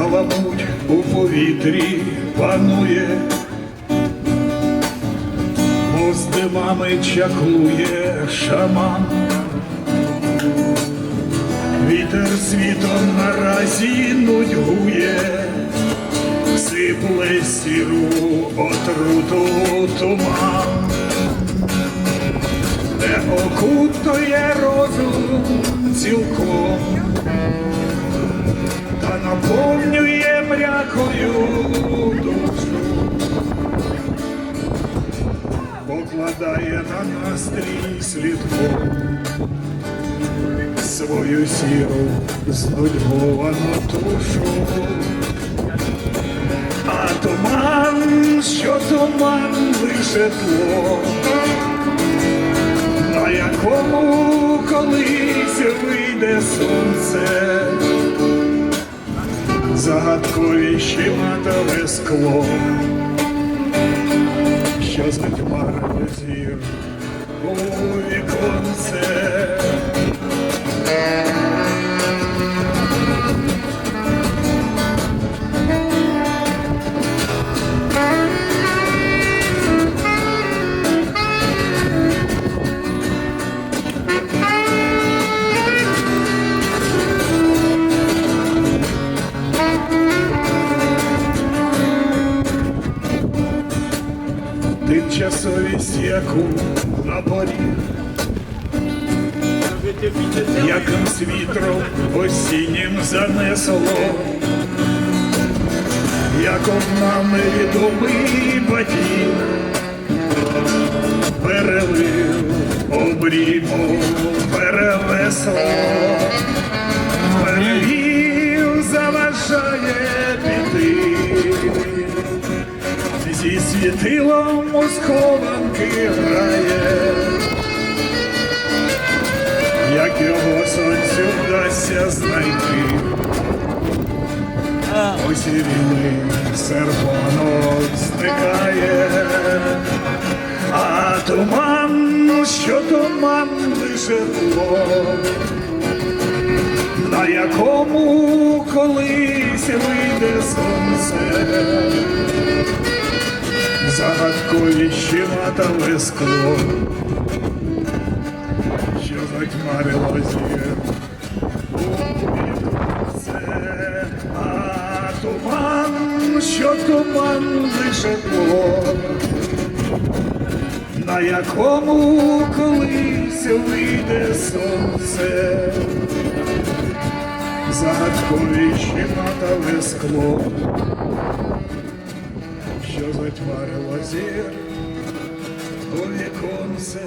мабуть, у повітрі панує, з димами чаклує шаман. Вітер світом наразі нудьгує, сипле сіру отруту туман, не окутує розум цілком, наповнює душу, покладає на настрій слідком свою сіру знудьговану тушу. А туман, що туман лише тло, на якому колись вийде сонце, загадкові щематове скло, що затьмарили зір у віконце. Тимчасовість, яку на поріг, якимсь вітром осіннім занесло, як нам невідомий батіг, перелив обріму перевесло, зі світилом у схованки грає, як його сонцю вдасться знайти. Осірілий серпонок зникає, а туман, що туман лише тло, на якому колись вийде сонце загадкові щематове скло, що затьмарило зір. У віконце, а туман, що туман лише тло, на якому колись вийде сонце, загадкові щематове скло що затьмарило зір у віконце.